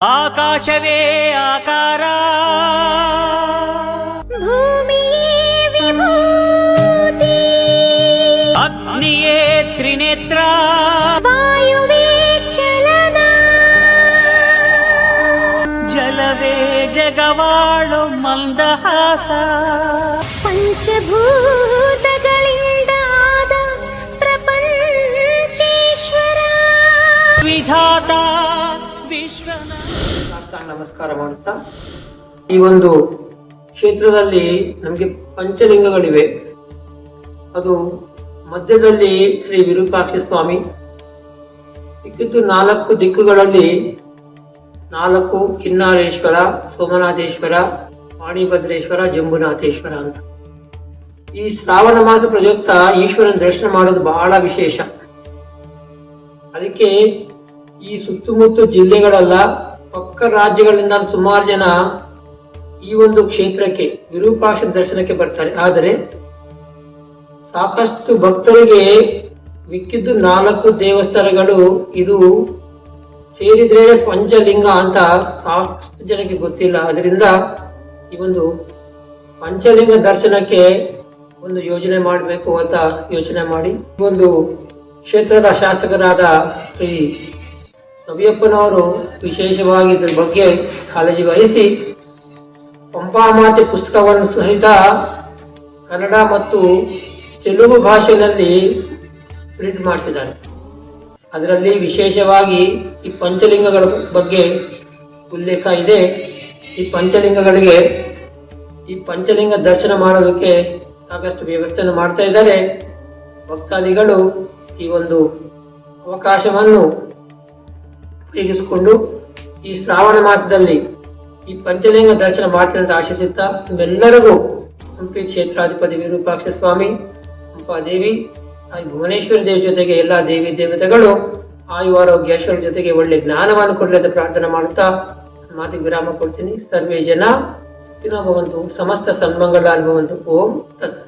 ಆಕಾಶವೇ ಆಕಾರ ಭೂಮಿಯೇ ವಿಭೂತಿ ಅಗ್ನಿಯೇ ತ್ರಿನೇತ್ರ ವಾಯುವೇ ಚಲನ ಜಲವೇ ಜಗವಾಳು ಮಂದಹಾಸ ಪಂಚಭೂತಗಳಿಂದ ಆದ ಪ್ರಪಂಚೇಶ್ವರ ವಿಧಾತ ವಿಶ್ವನ ಸಾಷ್ಟಾಂಗ ನಮಸ್ಕಾರ ಈ ಒಂದು ಕ್ಷೇತ್ರದಲ್ಲಿ ನಮಗೆ ಪಂಚಲಿಂಗಗಳಿವೆ. ಅದು ಮಧ್ಯದಲ್ಲಿ ಶ್ರೀ ವಿರೂಪಾಕ್ಷ ಸ್ವಾಮಿ. ಇಕ್ಕಿದ್ದು ನಾಲ್ಕು ದಿಕ್ಕುಗಳಲ್ಲಿ ನಾಲ್ಕು ಕಿನ್ನಾರೇಶ್ವರ, ಸೋಮನಾಥೇಶ್ವರ ವಾಣಿಭದ್ರೇಶ್ವರ ಜಂಬುನಾಥೇಶ್ವರ ಅಂತ. ಈ ಶ್ರಾವಣ ಮಾಸ ಪ್ರಯುಕ್ತ ಈಶ್ವರನ ದರ್ಶನ ಮಾಡೋದು ಬಹಳ ವಿಶೇಷ. ಅದಕ್ಕೆ ಈ ಸುತ್ತಮುತ್ತ ಜಿಲ್ಲೆಗಳೆಲ್ಲ, ಪಕ್ಕ ರಾಜ್ಯಗಳಿಂದ ಸುಮಾರು ಜನ ಈ ಒಂದು ಕ್ಷೇತ್ರಕ್ಕೆ, ವಿರೂಪಾಕ್ಷ ದರ್ಶನಕ್ಕೆ ಬರ್ತಾರೆ. ಆದರೆ ಸಾಕಷ್ಟು ಭಕ್ತರಿಗೆ ಮಿಕ್ಕಿದ್ದು ನಾಲ್ಕು ದೇವಸ್ಥಾನಗಳು, ಇದು ಸೇರಿದ್ರೆ ಪಂಚಲಿಂಗ ಅಂತ ಸಾಕಷ್ಟು ಜನಕ್ಕೆ ಗೊತ್ತಿಲ್ಲ. ಅದರಿಂದ ಈ ಒಂದು ಪಂಚಲಿಂಗ ದರ್ಶನಕ್ಕೆ ಒಂದು ಯೋಜನೆ ಮಾಡಬೇಕು ಅಂತ ಯೋಚನೆ ಮಾಡಿ ಒಂದು ಕ್ಷೇತ್ರದ ಶಾಸಕರಾದ ಶ್ರೀ ಕವಿಯಪ್ಪನವರು ವಿಶೇಷವಾಗಿ ಇದರ ಬಗ್ಗೆ ಕಾಳಜಿ ವಹಿಸಿ ಪಂಪಾಮಾತೆ ಪುಸ್ತಕವನ್ನು ಸಹಿತ ಕನ್ನಡ ಮತ್ತು ತೆಲುಗು ಭಾಷೆಯಲ್ಲಿ ಪ್ರಿಂಟ್ ಮಾಡಿಸಿದ್ದಾರೆ. ಅದರಲ್ಲಿ ವಿಶೇಷವಾಗಿ ಈ ಪಂಚಲಿಂಗಗಳ ಬಗ್ಗೆ ಉಲ್ಲೇಖ ಇದೆ. ಈ ಪಂಚಲಿಂಗಗಳಿಗೆ ಈ ಪಂಚಲಿಂಗ ದರ್ಶನ ಮಾಡೋದಕ್ಕೆ ಸಾಕಷ್ಟು ವ್ಯವಸ್ಥೆಯನ್ನು ಮಾಡ್ತಾ ಇದ್ದಾರೆ. ಭಕ್ತಾದಿಗಳು ಈ ಒಂದು ಅವಕಾಶವನ್ನು ಉಪಯೋಗಿಸಿಕೊಂಡು ಈ ಶ್ರಾವಣ ಮಾಸದಲ್ಲಿ ಈ ಪಂಚಲಿಂಗ ದರ್ಶನ ಮಾಡ್ತೀನಿ ಅಂತ ಆಶಿಸುತ್ತಾ ನಿಮ್ಮೆಲ್ಲರಿಗೂ ಹಂಪಿ ಕ್ಷೇತ್ರಾಧಿಪತಿ ವಿರೂಪಾಕ್ಷ ಸ್ವಾಮಿ ದೇವಿ, ಹಾಗೆ ಭುವನೇಶ್ವರ ದೇವಿ ಜೊತೆಗೆ ಎಲ್ಲ ದೇವಿ ದೇವತೆಗಳು, ಆಯು ಆರೋಗ್ಯ ಐಶ್ವರ್ಯ ಜೊತೆಗೆ ಒಳ್ಳೆ ಜ್ಞಾನವನ್ನು ಕೊಡಲಿ ಪ್ರಾರ್ಥನೆ ಮಾಡುತ್ತಾ ಮಾತಿಗೆ ವಿರಾಮ ಕೊಡ್ತೀನಿ. ಸರ್ವೇ ಜನ ಭವಂತು ಸಮಸ್ತ ಸನ್ಮಂಗಳ ಭವಂತು ಓಂ ತತ್ಸ